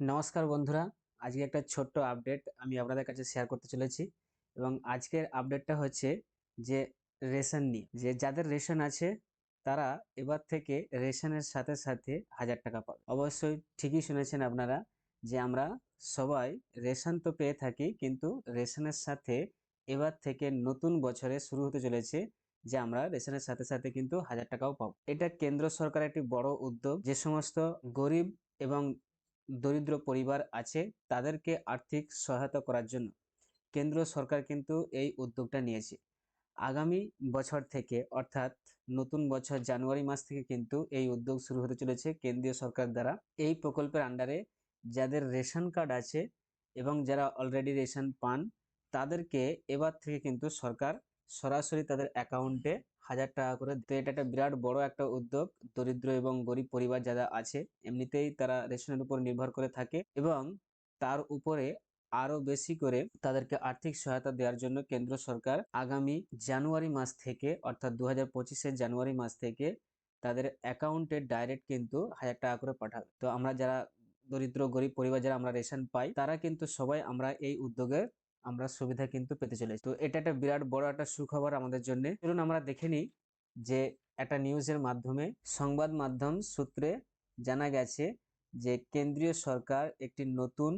নমস্কার বন্ধুরা। আজকে একটা ছোট্ট আপডেট আমি আপনাদের কাছে শেয়ার করতে চলেছি এবং আজকের আপডেটটা হচ্ছে যে রেশন নিয়ে, যে যাদের রেশন আছে তারা এবার থেকে রেশনের সাথে সাথে হাজার টাকা পাবে। অবশ্যই ঠিকই শুনেছেন আপনারা যে আমরা সবাই রেশন তো পেয়ে থাকি কিন্তু রেশনের সাথে এবার থেকে নতুন বছরে শুরু হতে চলেছে যে আমরা রেশনের সাথে সাথে কিন্তু হাজার টাকাও পাবো। এটা কেন্দ্র সরকারের একটি বড় উদ্যোগ। যে সমস্ত গরিব এবং দরিদ্র পরিবার আছে, তাদেরকে আর্থিক সহায়তা করার জন্য কেন্দ্র সরকার কিন্তু এই উদ্যোগটা নিয়েছে। আগামী বছর থেকে, অর্থাৎ নতুন বছর জানুয়ারি মাস থেকে কিন্তু এই উদ্যোগ শুরু হতে চলেছে কেন্দ্রীয় সরকার দ্বারা। এই প্রকল্পের আন্ডারে যাদের রেশন কার্ড আছে এবং যারা অলরেডি রেশন পান, তাদেরকে এবার থেকে কিন্তু সরকার সরাসরি তাদের অ্যাকাউন্টে হাজার টাকা করে তো এটা একটা বিরাট বড় একটা উদ্যোগ, দরিদ্র এবং গরিব পরিবার যারা আছে, এমনিতেই তারা রেশনের উপর নির্ভর করে থাকে এবং তার উপরে আরও বেশি করে তাদেরকে আর্থিক সহায়তা দেওয়ার জন্য কেন্দ্র সরকার আগামী জানুয়ারি মাস থেকে, অর্থাৎ দু হাজার জানুয়ারি মাস থেকে তাদের অ্যাকাউন্টে ডাইরেক্ট কিন্তু হাজার টাকা করে পাঠাবে। তো আমরা যারা দরিদ্র, গরিব পরিবার যারা আমরা রেশন পাই, তারা কিন্তু সবাই আমরা এই উদ্যোগের আমরা সুবিধা কিন্তু পেতে চলেছি। তো এটা একটা বিরাট বড় একটা সুখবর আমাদের জন্য। চলুন আমরা দেখে নিই যে একটা নিউজের মাধ্যমে সংবাদ মাধ্যম সূত্রে জানা গেছে যে কেন্দ্রীয় সরকার একটি নতুন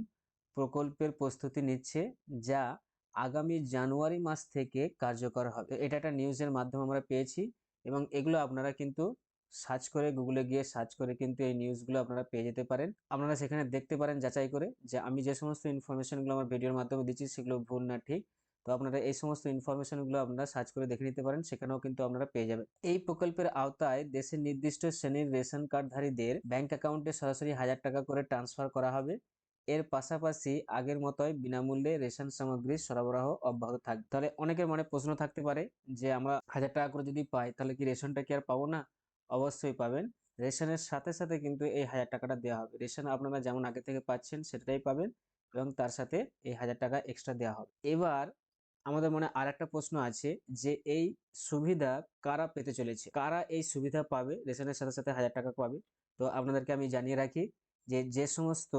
প্রকল্পের প্রস্তুতি নিচ্ছে যা আগামী জানুয়ারি মাস থেকে কার্যকর হবে। এটা একটা নিউজের মাধ্যমে আমরা পেয়েছি এবং এগুলো আপনারা কিন্তু সার্চ করে গুগলে গিয়ে সার্চ করে কিন্তু এই নিউজগুলো আপনারা পেয়ে যেতে পারেন। আপনারা সেখানে দেখতে পারেন যাচাই করে যে আমি যে সমস্ত ইনফরমেশনগুলো আমার ভিডিওর মাধ্যমে দিচ্ছি সেগুলো ভুল না ঠিক। তো আপনারা এই সমস্ত ইনফরমেশনগুলো আপনারা সার্চ করে দেখে নিতে পারেন, সেখানেও কিন্তু আপনারা পেয়ে যাবেন। এই প্রকল্পের আওতায় দেশের নির্দিষ্ট শ্রেণির রেশন কার্ডধারীদের ব্যাংক অ্যাকাউন্টে সরাসরি হাজার টাকা করে ট্রান্সফার করা হবে। এর পাশাপাশি আগের মতোই বিনামূল্যে রেশন সামগ্রী সরবরাহ অব্যাহত থাকবে তাহলে অনেকের মনে প্রশ্ন থাকতে পারে যে আমরা হাজার টাকা করে যদি পাই তাহলে কি রেশনটা কি আর পাবো না? অবশ্যই পাবেন। রেশনের সাথে সাথে কিন্তু এই হাজার টাকাটা দেওয়া হবে। রেশন আপনারা যেমন আগে থেকে পাচ্ছেন, সেটাই পাবেন এবং তার সাথে এই হাজার টাকা এক্সট্রা দেওয়া হবে। এবার আমাদের মনে আর একটা প্রশ্ন আছে যে, এই সুবিধা কারা পেতে চলেছে? কারা এই সুবিধা পাবে? রেশনের সাথে সাথে হাজার টাকা পাবে। তো আপনাদেরকে আমি জানিয়ে রাখি যে যে সমস্ত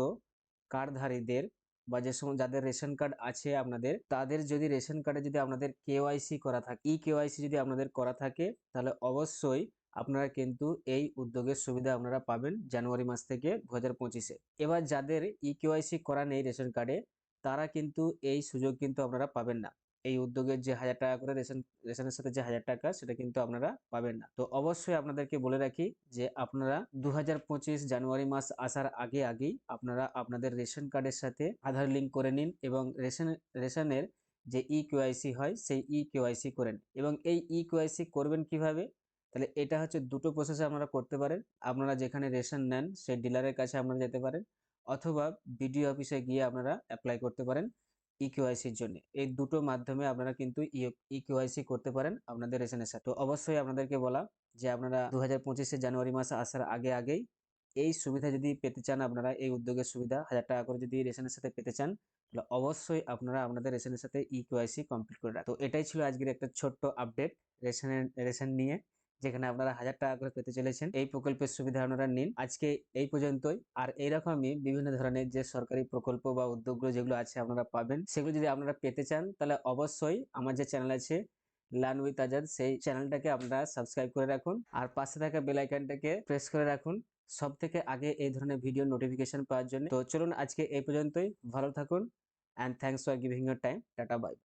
কার্ডধারীদের বা যে সমস্ত যাদের রেশন কার্ড আছে আপনাদের, তাদের যদি রেশন কার্ডে যদি আপনাদের কেওয়াইসি করা থাকে ই কেওয়াইসি যদি আপনাদের করা থাকে, তাহলে অবশ্যই আপনারা কিন্তু এই উদ্যোগের সুবিধা আপনারা পাবেন জানুয়ারি মাস থেকে দু হাজার পঁচিশে। এবার যাদের ই কেওয়াইসি করা নেই রেশন কার্ডে, তারা কিন্তু এই সুযোগ কিন্তু আপনারা পাবেন না। এই উদ্যোগের যে হাজার টাকা করে রেশন, রেশনের সাথে যে হাজার টাকা, সেটা কিন্তু আপনারা পাবেন না। তো অবশ্যই আপনাদেরকে বলে রাখি যে আপনারা দু হাজার পঁচিশ জানুয়ারি মাস আসার আগে আগেই আপনারা আপনাদের রেশন কার্ডের সাথে আধার লিঙ্ক করে নিন এবং রেশন, রেশনের যে ই কেওয়াইসি হয়, সেই ই কেওয়াইসি করেন এবং এই ই কেওয়াইসি করবেন কীভাবে? তাহলে এটা হচ্ছে দুটো প্রসেসে আপনারা করতে পারেন। আপনারা যেখানে রেশন নেন, সেই ডিলারের কাছে আপনারা যেতে পারেন অথবা বিডিও অফিসে গিয়ে আপনারা অ্যাপ্লাই করতে পারেন ইকিউআইসির জন্য। এই দুটো মাধ্যমে আপনারা কিন্তু ইকিউআইসি করতে পারেন আপনাদের রেশনের সাথে। তো অবশ্যই আপনাদেরকে বলা যে আপনারা দু হাজার জানুয়ারি মাসে আসার আগে আগেই এই সুবিধা যদি পেতে চান, আপনারা এই উদ্যোগের সুবিধা হাজার টাকা করে যদি রেশনের সাথে পেতে চান, তাহলে অবশ্যই আপনারা আপনাদের রেশনের সাথে ইকিউআইসি কমপ্লিট করে রাখেন। তো এটাই ছিল আজকের একটা ছোট্ট আপডেট রেশনের রেশন নিয়ে। যেখানে আপনারা হাজার টাকা করে পেতে চলেছেন। এই প্রকল্পের সুবিধা আপনারা নিন। আজকে এই পর্যন্তই। আর এইরকমই বিভিন্ন ধরনের যে সরকারি প্রকল্প বা উদ্যোগগুলো যেগুলো আছে আপনারা পাবেন, সেগুলো যদি আপনারা পেতে চান, তাহলে অবশ্যই আমার যে চ্যানেল আছে, লার্ন উইথ আজাদ, সেই চ্যানেলটাকে আপনারা সাবস্ক্রাইব করে রাখুন। আর পাশে থাকা বেল আইকনটাকে প্রেস করে রাখুন। সব থেকে আগে এই ধরনের ভিডিও নোটিফিকেশন পাওয়ার জন্য। তো চলুন আজকে এই পর্যন্তই। ভালো থাকুন। And thanks for giving your time. Tata, bye.